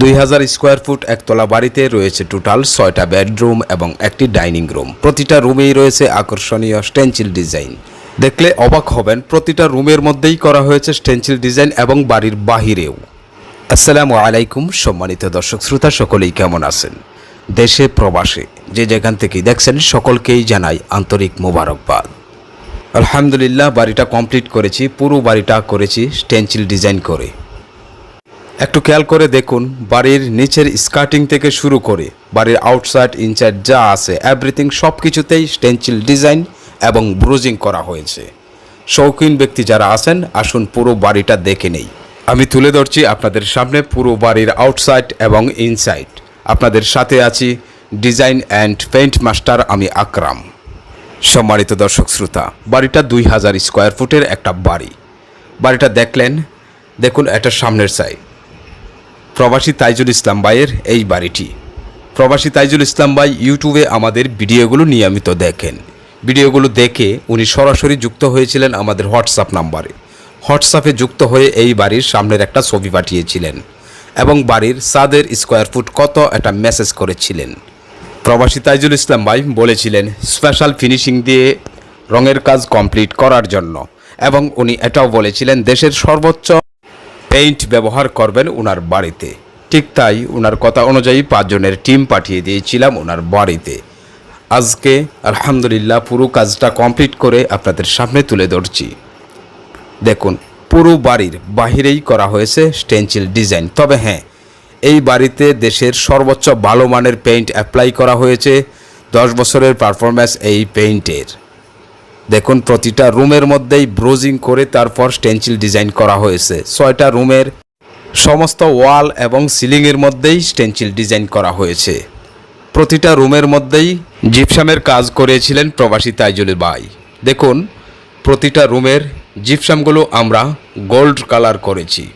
দুই হাজার square foot একতলা বাড়িতে রয়েছে টোটাল ছয়টা বেডরুম এবং একটি ডাইনিং রুম। প্রতিটা রুমেই রয়েছে আকর্ষণীয় স্টেনচিল ডিজাইন দেখলে অবাক হবেন, প্রতিটা রুমের মধ্যেই করা হয়েছে স্টেনচিল ডিজাইন এবং বাড়ির বাহিরেও। আসসালামু আলাইকুম, সম্মানিত দর্শক শ্রোতা, সকলেই কেমন আছেন? দেশে প্রবাসে যে যেখান থেকেই দেখছেন, সকলকেই জানাই আন্তরিক মোবারকবাদ। আলহামদুলিল্লাহ, বাড়িটা কমপ্লিট করেছি, পুরো বাড়িটা করেছি স্টেনচিল ডিজাইন করে। একটু খেয়াল করে দেখুন, বাড়ির নিচের স্কার্টিং থেকে শুরু করে বাড়ির আউটসাইড, ইনসাইড যা আছে এভরিথিং সব কিছুতেই স্টেনচিল ডিজাইন এবং ব্রুজিং করা হয়েছে। শৌখিন ব্যক্তি যারা আছেন, আসুন পুরো বাড়িটা দেখে নেই। আমি তুলে ধরছি আপনাদের সামনে পুরো বাড়ির আউটসাইড এবং ইনসাইড। আপনাদের সাথে আছি ডিজাইন অ্যান্ড পেইন্ট মাস্টার আমি আকরাম। সম্মানিত দর্শক শ্রোতা, বাড়িটা দুই হাজার স্কোয়ার ফুটের একটা বাড়ি। বাড়িটা দেখলেন, দেখুন এটা সামনের সাইড প্রবাসী তাইজুল ইসলাম ভাইয়ের এই বাড়িটি। প্রবাসী তাইজুল ইসলাম ভাই ইউটিউবে আমাদের ভিডিওগুলো নিয়মিত দেখেন। ভিডিওগুলো দেখে উনি সরাসরি যুক্ত হয়েছিলেন আমাদের হোয়াটসঅ্যাপ নাম্বারে। হোয়াটসঅ্যাপে যুক্ত হয়ে এই বাড়ির সামনের একটা ছবি পাঠিয়েছিলেন এবং বাড়ির সাদের স্কোয়ার ফুট কত একটা মেসেজ করেছিলেন। প্রবাসী তাইজুল ইসলাম ভাই বলেছিলেন, স্পেশাল ফিনিশিং দিয়ে রঙের কাজ কমপ্লিট করার জন্য। এবং উনি এটাও বলেছিলেন, দেশের সর্বোচ্চ পেইন্ট ব্যবহার করবেন ওনার বাড়িতে। ঠিক তাই ওনার কথা অনুযায়ী পাঁচজনের টিম পাঠিয়ে দিয়েছিলাম ওনার বাড়িতে। আজকে আলহামদুলিল্লাহ পুরো কাজটা কমপ্লিট করে আপনাদের সামনে তুলে ধরছি। দেখুন, পুরো বাড়ির বাহিরেই করা হয়েছে স্টেনচিল ডিজাইন। তবে হ্যাঁ এই বাড়িতে দেশের সর্বোচ্চ ভালো মানের পেইন্ট অ্যাপ্লাই করা হয়েছে। দশ বছরের পারফরম্যান্স এই পেইন্টের। দেখুন, প্রতিটা রুমের মধ্যেই ব্রোজিং করে তারপর স্টেনচিল ডিজাইন করা হয়েছে। ছয়টা রুমের সমস্ত ওয়াল এবং সিলিংয়ের মধ্যেই স্টেনচিল ডিজাইন করা হয়েছে। প্রতিটা রুমের মধ্যেই জিপসামের কাজ করেছিলেন প্রবাসী তাইজুল ভাই। দেখুন, প্রতিটা রুমের জিপসামগুলো আমরা গোল্ড কালার করেছি।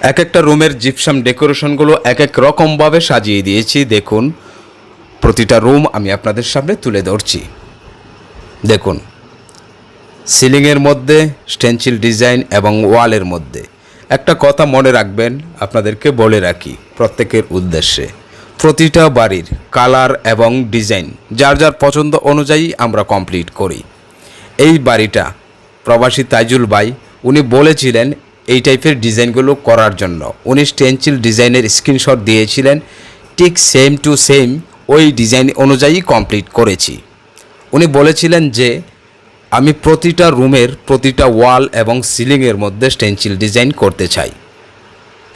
এক একটা রুমের জিপসাম ডেকোরেশনগুলো এক এক রকমভাবে সাজিয়ে দিয়েছি। দেখুন, প্রতিটা রুম আমি আপনাদের সামনে তুলে ধরছি। দেখুন সিলিংয়ের মধ্যে স্টেনচিল ডিজাইন এবং ওয়ালের মধ্যে। একটা কথা মনে রাখবেন, আপনাদেরকে বলে রাখি, প্রত্যেকের উদ্দেশ্যে। প্রতিটা বাড়ির কালার এবং ডিজাইন, যার যার পছন্দ অনুযায়ী আমরা কমপ্লিট করি। এই বাড়িটা প্রবাসী তাইজুল ভাই, উনি বলেছিলেন এই টাইপের ডিজাইনগুলো করার জন্য। উনি স্টেনচিল ডিজাইনের স্ক্রিনশট দিয়েছিলেন, ঠিক সেম টু সেম ওই ডিজাইন অনুযায়ী কমপ্লিট করেছি। উনি বলেছিলেন যে আমি প্রতিটা রুমের প্রতিটা ওয়াল এবং সিলিংয়ের মধ্যে স্টেনচিল ডিজাইন করতে চাই।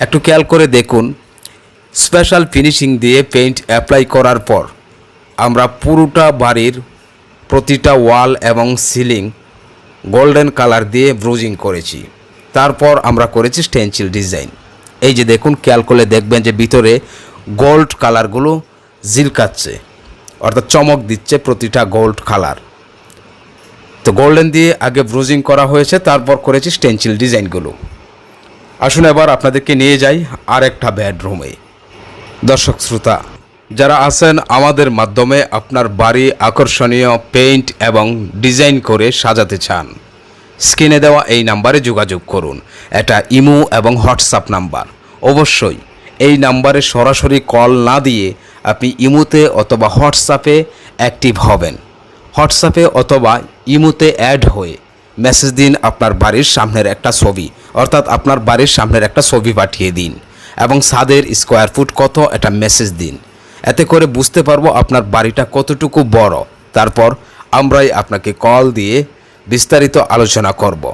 একটু খেয়াল করে দেখুন, স্পেশাল ফিনিশিং দিয়ে পেইন্ট অ্যাপ্লাই করার পর আমরা পুরোটা বাড়ির প্রতিটা ওয়াল এবং সিলিং গোল্ডেন কালার দিয়ে ব্রুজিং করেছি। তারপর আমরা করেছি স্টেনচিল ডিজাইন। এই যে দেখুন, খেয়াল করলে দেখবেন যে ভিতরে গোল্ড কালারগুলো জিলকাচ্ছে, অর্থাৎ চমক দিচ্ছে প্রতিটা গোল্ড কালার। তো গোল্ডেন দিয়ে আগে ব্রুজিং করা হয়েছে, তারপর করেছি স্টেনচিল ডিজাইনগুলো আসুন এবার আপনাদেরকে নিয়ে যাই আর একটা বেডরুমে দর্শক শ্রোতা, যারা আছেন আমাদের মাধ্যমে আপনার বাড়ি আকর্ষণীয় পেইন্ট এবং ডিজাইন করে সাজাতে চান, স্ক্রিনে দেওয়া এই নাম্বারে যোগাযোগ করুন। এটা ইমো এবং হোয়াটসঅ্যাপ নাম্বার। অবশ্যই এই নাম্বারে সরাসরি কল না দিয়ে আপনি ইমোতে অথবা হোয়াটসঅ্যাপে অ্যাক্টিভ হবেন। হোয়াটসঅ্যাপে অথবা ইমোতে অ্যাড হয়ে মেসেজ দিন আপনার বাড়ির সামনের একটা ছবি, অর্থাৎ আপনার বাড়ির সামনের একটা ছবি পাঠিয়ে দিন এবং ছাদের স্কোয়ার ফুট কত এটা মেসেজ দিন। এতে করে বুঝতে পারব আপনার বাড়িটা কতটুকু বড়। তারপর আমরাই আপনাকে কল দিয়ে বিস্তারিত আলোচনা করব।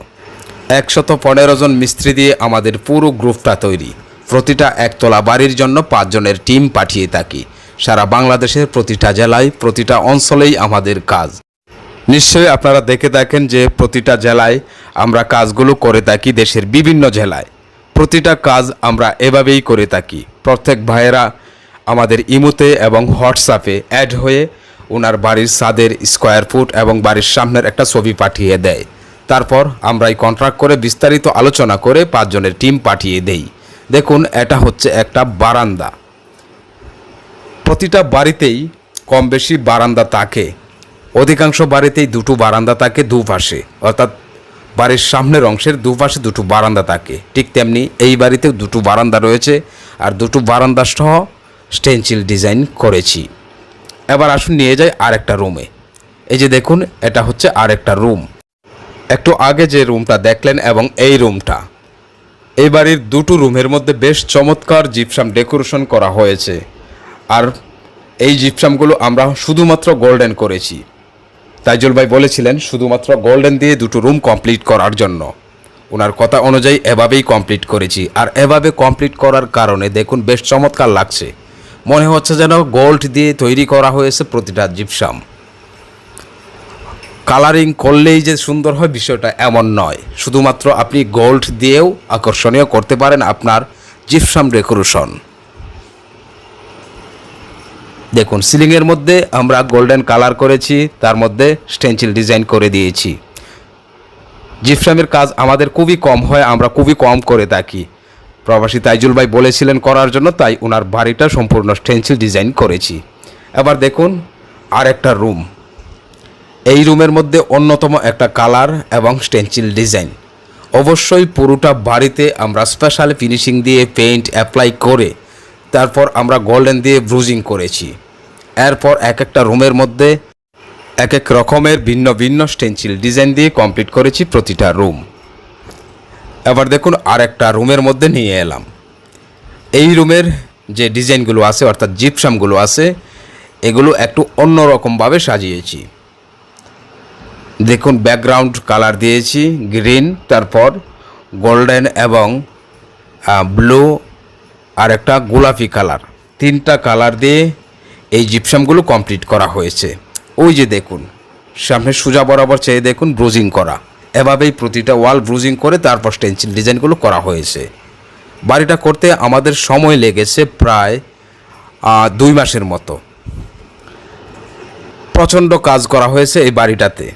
একশত পনেরো জন মিস্ত্রি দিয়ে আমাদের পুরো গ্রুপটা তৈরি। প্রতিটা একতলা বাড়ির জন্য পাঁচজনের টিম পাঠিয়ে থাকি। সারা বাংলাদেশের প্রতিটা জেলায়, প্রতিটা অঞ্চলেই আমাদের কাজ। নিশ্চয়ই আপনারা দেখে থাকেন যে প্রতিটা জেলায় আমরা কাজগুলো করে থাকি দেশের বিভিন্ন জেলায়। প্রতিটা কাজ আমরা এভাবেই করে থাকি। প্রত্যেক ভাইয়েরা আমাদের ইমুতে এবং হোয়াটসঅ্যাপে অ্যাড হয়ে ওনার বাড়ির ছাদের স্কোয়ার ফুট এবং বাড়ির সামনের একটা ছবি পাঠিয়ে দেয়। তারপর আমরাই কন্ট্রাক্ট করে বিস্তারিত আলোচনা করে পাঁচজনের টিম পাঠিয়ে দেই। দেখুন, এটা হচ্ছে একটা বারান্দা। প্রতিটা বাড়িতেই কম বেশি বারান্দা থাকে। অধিকাংশ বাড়িতেই দুটো বারান্দা থাকে, দুপাশে। অর্থাৎ বাড়ির সামনের অংশের দুপাশে দুটো বারান্দা থাকে। ঠিক তেমনি এই বাড়িতেও দুটো বারান্দা রয়েছে আর দুটো বারান্দা সহ স্টেনচিল ডিজাইন করেছি। এবার আসুন নিয়ে যাই আরেকটা রুমে এই যে দেখুন, এটা হচ্ছে আরেকটা রুম একটু আগে যে রুমটা দেখলেন এবং এই রুমটা এই বাড়ির দুটো রুমের মধ্যে বেশ চমৎকার জিপসাম ডেকোরেশন করা হয়েছে। আর এই জিপসামগুলো আমরা শুধুমাত্র গোল্ডেন করেছি। তাইজুল ভাই বলেছিলেন, শুধুমাত্র গোল্ডেন দিয়ে দুটো রুম কমপ্লিট করার জন্য। ওনার কথা অনুযায়ী এভাবেই কমপ্লিট করেছি। আর এভাবে কমপ্লিট করার কারণে দেখুন বেশ চমৎকার লাগছে। মনে হচ্ছে যেন গোল্ড দিয়ে তৈরি করা হয়েছে প্রতিটা জিপসাম কালারিং করলেই যে সুন্দর হয় বিষয়টা এমন নয়। শুধুমাত্র আপনি গোল্ড দিয়েও আকর্ষণীয় করতে পারেন আপনার জিপসাম ডেকোরেশন দেখুন, সিলিংয়ের মধ্যে আমরা গোল্ডেন কালার করেছি, তার মধ্যে স্টেনচিল ডিজাইন করে দিয়েছি। জিপসামের কাজ আমাদের খুবই কম হয়, আমরা খুবই কম করে থাকি। প্রবাসী তাইজুল ভাই বলেছিলেন করার জন্য, তাই ওনার বাড়িটা সম্পূর্ণ স্টেনচিল ডিজাইন করেছি। এবার দেখুন আর একটা রুম এই রুমের মধ্যে অন্যতম একটা কালার এবং স্টেনচিল ডিজাইন অবশ্যই পুরোটা বাড়িতে আমরা স্পেশাল ফিনিশিং দিয়ে পেইন্ট অ্যাপ্লাই করে তারপর আমরা গোল্ডেন দিয়ে ব্রুজিং করেছি। এরপর এক একটা রুমের মধ্যে এক এক রকমের ভিন্ন ভিন্ন স্টেনচিল ডিজাইন দিয়ে কমপ্লিট করেছি প্রতিটা রুম এবার দেখুন আর একটা রুমের মধ্যে নিয়ে এলাম। এই রুমের যে ডিজাইনগুলো আছে, অর্থাৎ জিপসামগুলো আছে, এগুলো একটু অন্যরকমভাবে সাজিয়েছি। দেখুন ব্যাকগ্রাউন্ড কালার দিয়েছি গ্রিন তারপর গোল্ডেন এবং ব্লু আর একটা গোলাপি কালার। তিনটা কালার দিয়ে এই জিপসামগুলো কমপ্লিট করা হয়েছে। ওই যে দেখুন, সামনে সোজা বরাবর চেয়ে দেখুন ব্রুজিং করা। এভাবেই প্রতিটা ওয়াল ব্রুজিং করে তারপর স্টেনচিল ডিজাইনগুলো করা হয়েছে। বাড়িটা করতে আমাদের সময় লেগেছে প্রায় দুই মাসের মতো। প্রচণ্ড কাজ করা হয়েছে এই বাড়িটাতে।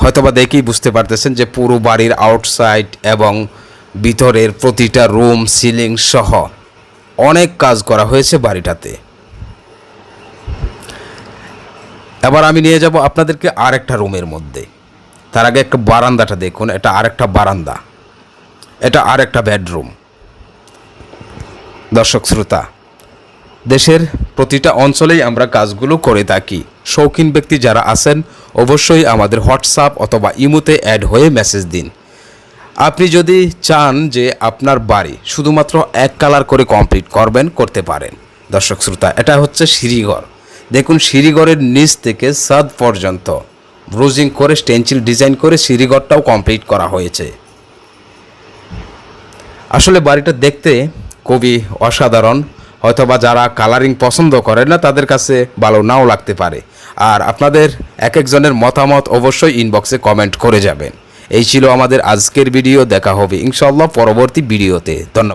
হয়তোবা দেখেই বুঝতে পারতেছেন যে পুরো বাড়ির আউটসাইড এবং ভিতরের প্রতিটা রুম, সিলিং সহ অনেক কাজ করা হয়েছে বাড়িটাতে। এবার আমি নিয়ে যাব আপনাদেরকে আরেকটা রুমের মধ্যে। তার আগে একটা বারান্দাটা দেখুন, এটা আরেকটা বারান্দা। এটা আরেকটা বেডরুম। দর্শক, শ্রোতা, দেশের প্রতিটা অঞ্চলেই আমরা কাজগুলো করে থাকি। শৌখিন ব্যক্তি যারা আছেন, অবশ্যই আমাদের হোয়াটসঅ্যাপ অথবা ইমোতে অ্যাড হয়ে মেসেজ দিন। আপনি যদি চান যে আপনার বাড়ি শুধুমাত্র এক কালার করে কমপ্লিট করবেন, করতে পারেন। দর্শক শ্রোতা, এটা হচ্ছে সিঁড়িঘর। দেখুন, সিঁড়িঘরের নিচ থেকে সাদ পর্যন্ত ব্রুজিং করে, স্টেনচিল ডিজাইন করে সিঁড়িঘরটাও কমপ্লিট করা হয়েছে। আসলে বাড়িটা দেখতে খুবই অসাধারণ। হয়তোবা যারা কালারিং পছন্দ করেন না, তাদের কাছে ভালো নাও লাগতে পারে। আর আপনাদের এক একজনের মতামত অবশ্যই ইনবক্সে কমেন্ট করে যাবেন। এই ছিল আমাদের আজকের ভিডিও দেখা হবে ইনশাল্লাহ পরবর্তী ভিডিওতে ধন্যবাদ।